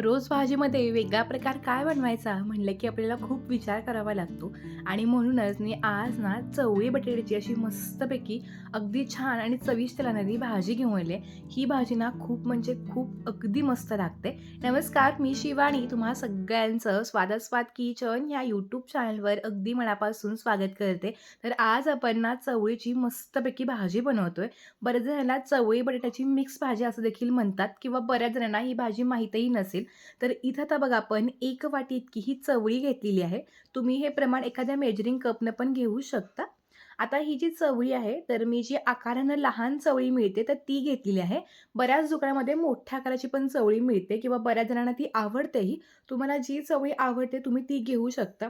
रोज भाजीमध्ये वेगळा प्रकार काय बनवायचा? म्हणलं की आपल्याला खूप विचार करावा लागतो. आणि म्हणूनच मी आज ना चवळी बटाट्याची अशी मस्तपैकी अगदी छान आणि चविष्ट लागणारी भाजी घेऊन आली. आहे. ही भाजी ना खूप म्हणजे खूप अगदी मस्त लागते. नमस्कार मी शिवानी. तुम्हा सगळ्यांचं स्वादास्वाद किचन या यूट्यूब चॅनलवर अगदी मनापासून स्वागत करते. तर आज आपण ना चवळीची मस्तपैकी भाजी बनवतोय. बऱ्याच जणांना चवळी बटाट्याची मिक्स भाजी असं देखील म्हणतात किंवा बऱ्याच जणांना ही भाजी माहीतही नसेल. तर इथं आता बघा आपण एक वाटी इतकी ही चवळी घेतलेली आहे. तुम्ही हे प्रमाण एखाद्या मेजरिंग कपनं पण घेऊ शकता. आता ही जी चवळी आहे तर मी जी आकारानं लहान चवळी मिळते तर ती घेतलेली आहे. बऱ्याच दुकानामध्ये मोठ्या आकाराची पण चवळी मिळते किंवा बऱ्याच जणांना ती आवडतेही. तुम्हाला जी चवळी आवडते तुम्ही ती घेऊ शकता.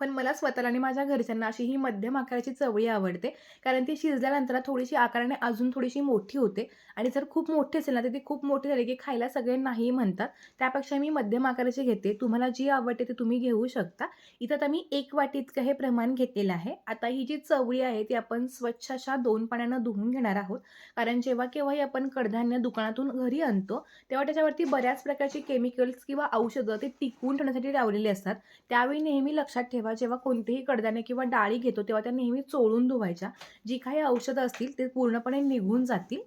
पण मला स्वतःला आणि माझ्या घरच्यांना अशी ही मध्यम आकाराची चवळी आवडते. कारण ती शिजल्यानंतर थोडीशी आकाराने अजून थोडीशी मोठी होते. आणि जर खूप मोठी असेल ना तर ती खूप मोठी झाली की खायला सगळे नाही म्हणतात. त्यापेक्षा मी मध्यम आकाराची घेते. तुम्हाला जी आवडते ते तुम्ही घेऊ शकता. इथं आता मी एक वाटी इतकं हे प्रमाण घेतलेलं आहे. आता ही जी चवळी आहे ती आपण स्वच्छ अशा दोन पाण्यानं धुवून घेणार आहोत. कारण जेव्हा केव्हाही आपण कडधान्य दुकानातून घरी आणतो तेव्हा त्याच्यावरती बऱ्याच प्रकारची केमिकल्स किंवा औषधं ते टिकवून ठेवण्यासाठी लावलेली असतात. त्यावेळी नेहमी लक्षात ठेवा जेव्हा कोणतेही कडधान्य किंवा डाळी घेतो तेव्हा त्या नेहमी चोळून धुवायच्या. जी काही औषधं असतील ते पूर्णपणे निघून जातील.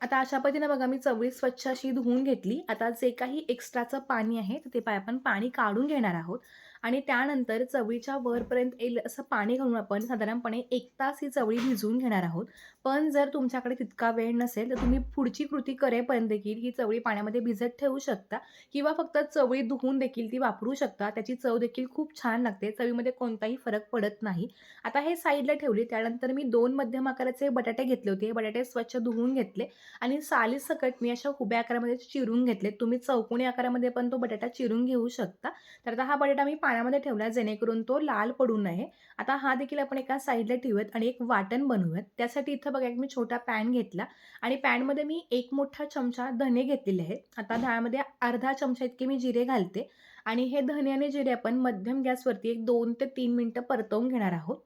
आता अशा पद्धतीनं बघा मी चवळी स्वच्छ अशी धुवून घेतली. आता जे काही एक्स्ट्राचं पाणी आहे तर ते पाय आपण पाणी काढून घेणार आहोत. आणि त्यानंतर चवळीच्या वरपर्यंत येईल असं पाणी घालून आपण साधारणपणे एक तास ही चवळी भिजवून घेणार आहोत. पण जर तुमच्याकडे तितका वेळ नसेल तर तुम्ही पुढची कृती करेपर्यंत देखील ही चवळी पाण्यामध्ये भिजत ठेवू शकता किंवा फक्त चवळी धुवून देखील ती वापरू शकता. त्याची चव देखील खूप छान लागते. चवीमध्ये कोणताही फरक पडत नाही. आता हे साईडला ठेवली त्यानंतर मी दोन मध्यम आकाराचे बटाटे घेतले होते. हे बटाटे स्वच्छ धुवून घेतले आणि साली सकट मी अशा उभ्या आकारामध्ये चिरून घेतले तुम्ही चौकोनी आकारामध्ये पण तो बटाटा चिरून घेऊ शकता. तर आता हा बटाटा मी पाण्यामध्ये ठेवला जेणेकरून तो लाल पडू नये. आता हा देखील आपण एका साईडला ठेवूयात आणि एक वाटण बनवूयात. त्यासाठी इथं बघा एक मी छोटा पॅन घेतला आणि पॅनमध्ये मी एक मोठा चमचा धने घेतलेले आहेत. आता त्यामध्ये अर्धा चमचा इतके मी जिरे घालते आणि हे धने आणि जिरे आपण मध्यम गॅसवरती एक दोन ते तीन मिनटं परतवून घेणार आहोत.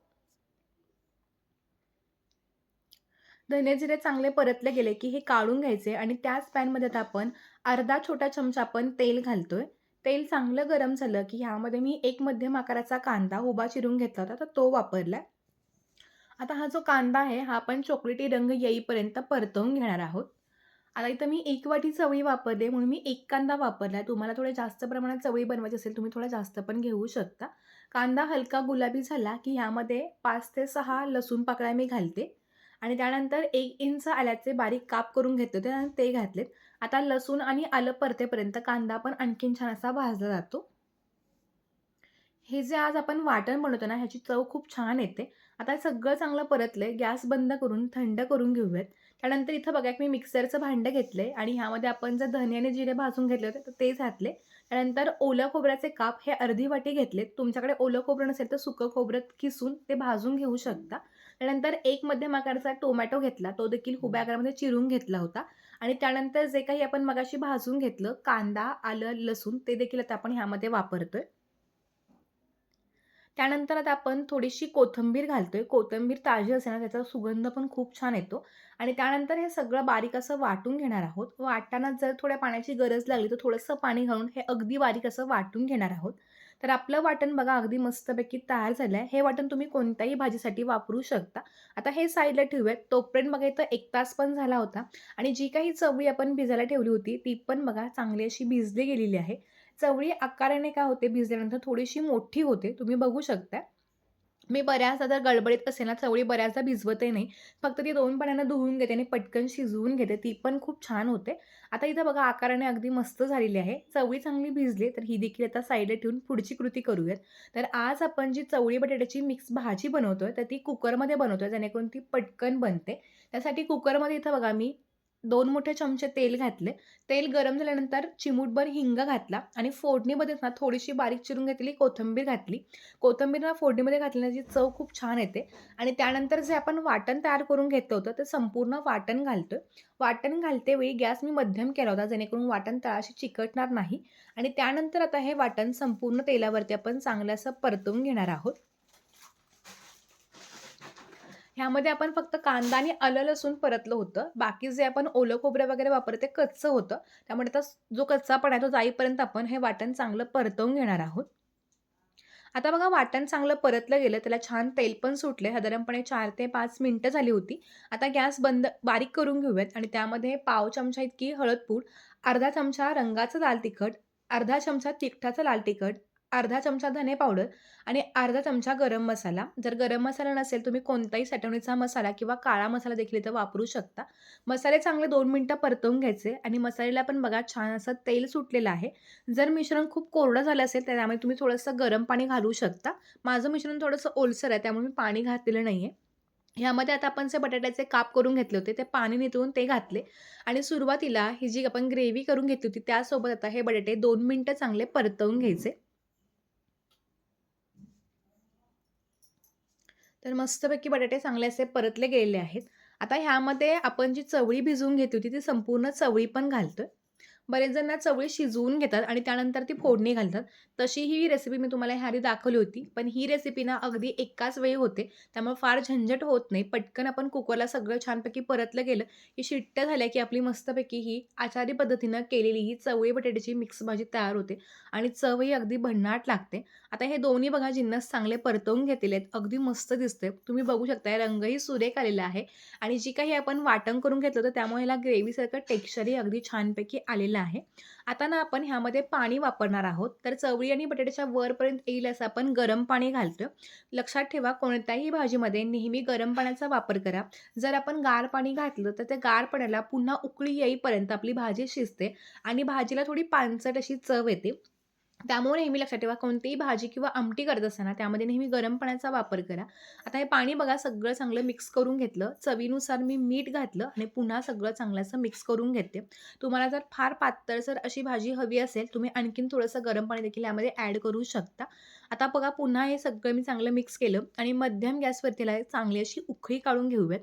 धने जिरे चांगले परतले गेले की हे काढून घ्यायचे आणि त्याच पॅनमध्ये आता आपण अर्धा छोटा चमचा आपण तेल घालतोय. तेल चांगलं गरम झालं की ह्यामध्ये मी एक मध्यम आकाराचा कांदा उभा चिरून घेतला होता तर तो वापरला आता हा जो कांदा आहे हा आपण चॉकलेटी रंग येईपर्यंत परतवून घेणार आहोत. आता इथं मी एक वाटी चवळी वापरते म्हणून मी एक कांदा वापरला तुम्हाला थोडे जास्त प्रमाणात चवळी बनवायची असेल तुम्ही थोडा जास्त पण घेऊ शकता. कांदा हलका गुलाबी झाला की ह्यामध्ये पाच ते सहा लसूण पाकळ्या मी घालते. आणि त्यानंतर एक इंच आल्याचे बारीक काप करून घेतो होते आणि ते घातलेत. आता लसूण आणि आलं परतेपर्यंत कांदा पण आणखीन छान असा भाजला जातो. हे जे आज आपण वाटण बनवतो ना ह्याची चव खूप छान येते. आता सगळं चांगलं परतलंय गॅस बंद करून थंड करून घेऊयात. त्यानंतर इथं बघा मी मिक्सरचं भांडं घेतलं आहे आणि ह्यामध्ये आपण जर धने आणि जिरे भाजून घेतले होते तर ते घातले. त्यानंतर ओलं खोबऱ्याचे काप हे अर्धी वाटी घेतलेत. तुमच्याकडे ओलं खोबरं नसेल तर सुकं खोबरं किसून ते भाजून घेऊ शकता. त्यानंतर एक मध्यम आकाराचा टोमॅटो घेतला. तो देखील हुब्या आकारामध्ये चिरून घेतला होता. आणि त्यानंतर जे काही आपण मगाशी भाजून घेतलं कांदा आलं लसूण ते देखील आता आपण ह्यामध्ये वापरतोय. त्यानंतर आता आपण थोडीशी कोथिंबीर घालतोय. कोथिंबीर ताजी असेल ना त्याचा सुगंध पण खूप छान येतो. आणि त्यानंतर हे सगळं बारीक असं वाटून घेणार आहोत. वाटताना जर थोड्या पाण्याची गरज लागली तर थोडंसं पाणी घालून हे अगदी बारीक असं वाटून घेणार आहोत. तर आपलं वाटण बघा अगदी मस्तपैकी तयार झालं आहे हे वाटण तुम्ही कोणत्याही भाजीसाठी वापरू शकता. आता हे साईडला ठेवूयात. तोपर्यंत बघा इथं एक तास पण झाला होता. आणि जी काही चवळी आपण भिजायला ठेवली होती ती पण बघा चांगली अशी भिजली गेलेली आहे. चवळी आकाराने काय होते? भिजल्यानंतर थोडीशी मोठी होते. तुम्ही बघू शकता. मी बऱ्याचदा जर गडबडीत असेल ना चवळी बऱ्याचदा भिजवतही नाही. फक्त ती दोन पाण्यानं धुवून घेते आणि पटकन शिजवून घेते. ती पण खूप छान होते. आता इथं बघा आकाराने अगदी मस्त झालेली आहे. चवळी चांगली भिजली तर ही देखील आता साईडला ठेवून पुढची कृती करूयात. तर आज आपण जी चवळी बटाट्याची मिक्स भाजी बनवतोय तर ती कुकरमध्ये बनवतोय जेणेकरून ती पटकन बनते. त्यासाठी कुकरमध्ये इथं बघा मी दोन मोठे चमचे तेल घातले. तेल गरम झाल्यानंतर चिमूटभर हिंग घातला आणि फोडणीमध्येच ना थोडीशी बारीक चिरून घेतलेली कोथिंबीर घातली. कोथिंबीर ना फोडणीमध्ये घातल्याची चव खूप छान येते. आणि त्यानंतर जे आपण वाटण तयार करून घेतलं होतं ते संपूर्ण वाटण घालतोय. वाटण घालते वेळी गॅस मी मध्यम केला होता जेणेकरून वाटण तळाशी चिकटणार नाही. आणि त्यानंतर आता हे वाटण संपूर्ण तेलावरती आपण चांगलं असं परतवून घेणार आहोत. ह्यामध्ये आपण फक्त कांदा आणि आलं लसूण परतलं होतं. बाकी जे आपण ओलं खोबरं वगैरे वापरतो ते कच्चं होतं. त्यामुळे आता जो कच्चापणा आहे तो जाईपर्यंत आपण हे वाटण चांगलं परतवून घेणार आहोत. आता बघा वाटण चांगलं परतलं गेलं त्याला छान तेल पण सुटले साधारणपणे चार ते पाच मिनटं झाली होती. आता गॅस बंद बारीक करून घेऊयात. आणि त्यामध्ये पाव चमचा इतकी हळदपूड अर्धा चमचा रंगाचं लाल तिखट अर्धा चमचा तिखटाचं लाल तिखट अर्धा चमचा धने पावडर आणि अर्धा चमचा गरम मसाला. जर गरम मसाला नसेल तुम्ही कोणताही साठवणीचा मसाला किंवा काळा मसाला देखील इथं वापरू शकता. मसाले चांगले दोन मिनटं परतवून घ्यायचे आणि मसाल्याला पण बघा छान असं तेल सुटलेलं आहे. जर मिश्रण खूप कोरडं झालं असेल तर त्यामुळे तुम्ही थोडंसं गरम पाणी घालू शकता. माझं मिश्रण थोडंसं ओलसर आहे त्यामुळे मी पाणी घातलेलं नाही आहे ह्यामध्ये आता आपण जे बटाट्याचे काप करून घेतले होते ते पाणी नितळून ते घातले. आणि सुरुवातीला ही जी आपण ग्रेव्ही करून घेतली होती त्यासोबत आता हे बटाटे दोन मिनटं चांगले परतवून घ्यायचे. तर मस्तपैकी बटाटे चांगले असे परतले गेलेले आहेत. आता ह्यामध्ये आपण जी चवळी भिजवून घेतली होती ती संपूर्ण चवळी पण घालतोय. बरेच जण ना चवळी शिजवून घेतात आणि त्यानंतर ती फोडणी घालतात. तशी ही रेसिपी मी तुम्हाला ह्या आधी दाखवली होती. पण ही रेसिपी ना अगदी एकाच वेळी होते. त्यामुळे फार झंझट होत नाही. पटकन आपण कुकरला सगळं छानपैकी परतलं गेलं की शिट्ट्या झाल्या की आपली मस्तपैकी ही आचारी पद्धतीनं केलेली ही चवळी बटाट्याची मिक्स भाजी तयार होते. आणि चवही अगदी भन्नाट लागते. आता हे दोन्ही बघा जिन्नस चांगले परतवून घेतलेले आहेत. अगदी मस्त दिसते तुम्ही बघू शकता रंगही सुरेख आलेला आहे. आणि जी काही आपण वाटण करून घेतलं होतं त्यामुळे ह्याला ग्रेव्हीसारखं टेक्स्चरही अगदी छानपैकी आलेलं आहे. आता ना आपण ह्यामध्ये पाणी वापरणार आहोत. तर चवळी आणि बटाट्याच्या वरपर्यंत येईल असं आपण गरम पाणी घालतो लक्षात ठेवा कोणत्याही भाजीमध्ये नेहमी गरम पाण्याचा वापर करा. जर आपण गार पाणी घातलं तर त्या गार पाण्याला पुन्हा उकळी येईपर्यंत आपली भाजी शिजते आणि भाजीला थोडी पानसट अशी चव येते. त्यामुळे नेहमी लक्षात ठेवा कोणतीही भाजी किंवा आमटी करत असताना त्यामध्ये नेहमी गरम पाण्याचा वापर करा. आता हे पाणी बघा सगळं चांगलं मिक्स करून घेतलं. चवीनुसार मी मीठ घातलं आणि पुन्हा सगळं चांगलं असं मिक्स करून घेते. तुम्हाला जर फार पातळसर अशी भाजी हवी असेल तुम्ही आणखीन थोडंसं गरम पाणी देखील यामध्ये ॲड करू शकता. आता बघा पुन्हा हे सगळं मी चांगलं मिक्स केलं आणि मध्यम गॅसवरतीला चांगली अशी उखळी काढून घेऊयात.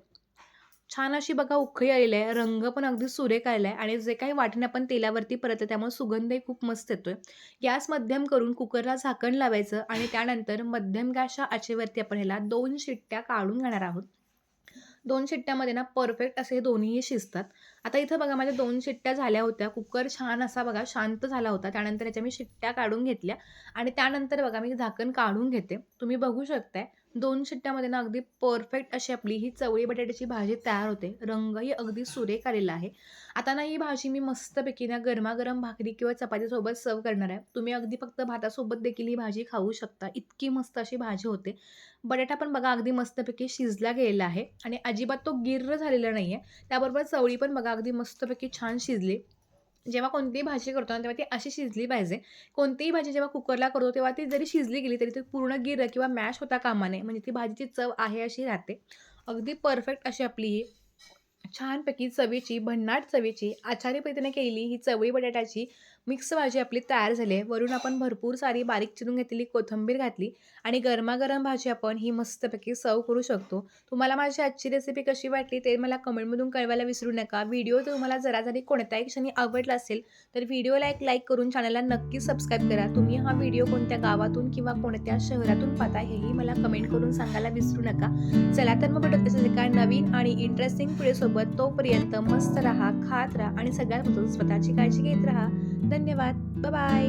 छान अशी बघा उखळी आलेली आहे रंग पण अगदी सुरेख आलेला आहे आणि जे काही वाटणे आपण तेलावरती परत त्यामुळे सुगंधही खूप मस्त येतोय. गॅस मध्यम करून कुकरला झाकण लावायचं आणि त्यानंतर मध्यम गॅसच्या आचेवरती आपण ह्याला दोन शिट्ट्या काढून घेणार आहोत. दोन शिट्ट्यामध्ये ना परफेक्ट असे दोन्हीही शिजतात. आता इथं बघा माझ्या दोन शिट्ट्या झाल्या होत्या. कुकर छान असा बघा शांत झाला होता. त्यानंतर याच्या मी शिट्ट्या काढून घेतल्या आणि त्यानंतर बघा मी झाकण काढून घेते. तुम्ही बघू शकताय. दोन शिट्ट्यामध्ये ना अगदी परफेक्ट अशी आपली ही चवळी बटाट्याची भाजी तयार होते. रंगही अगदी सुरेख आलेला आहे. आता ना ही भाजी मी मस्तपैकी ना गरमागरम भाकरी किंवा चपातीसोबत सर्व करणार आहे. तुम्ही अगदी फक्त भातासोबत देखील ही भाजी खाऊ शकता. इतकी मस्त अशी भाजी होते. बटाटा पण बघा अगदी मस्तपैकी शिजला गेलेला आहे. आणि अजिबात तो गिर्र झालेला नाही आहे त्याबरोबर चवळी पण बघा अगदी मस्तपैकी छान शिजली. जेव्हा कोणतीही भाजी करतो ना तेव्हा ती अशी शिजली पाहिजे. कोणतीही भाजी जेव्हा कुकरला करतो तेव्हा ती जरी शिजली गेली तरी ती पूर्ण गिर किंवा मॅश होता कामा नये म्हणजे ती भाजीची चव आहे अशी राहते. अगदी परफेक्ट अशी आपली ही छानपैकी चवीची भन्नाट चवीची आचारी पद्धतीने केलेली ही चवळी बटाट्याची मिक्स भाजी आपली तयार झाली आहे. वरून आपण भरपूर सारी बारीक चिरून घेतलेली कोथिंबीर घातली आणि गरमागरम भाजी आपण ही मस्तपैकी सर्व करू शकतो. तुम्हाला माझी आजची रेसिपी कशी वाटली ते मला कमेंटमधून कळवायला विसरू नका. व्हिडिओ तुम्हाला जरा जरी कोणत्याही क्षणी आवडला असेल तर व्हिडिओला एक लाईक करून चॅनलला नक्की सबस्क्राईब करा. तुम्ही हा व्हिडिओ कोणत्या गावातून किंवा कोणत्या शहरातून पाहता हेही मला कमेंट करून सांगायला विसरू नका. चला तर मग भेटत असेल काय नवीन आणि इंटरेस्टिंग व्हिडिओसोबत तोपर्यंत मस्त राहा खात राहा आणि सगळ्यात महत्त्वाचं स्वतःची काळजी घेत राहा. धन्यवाद. बाय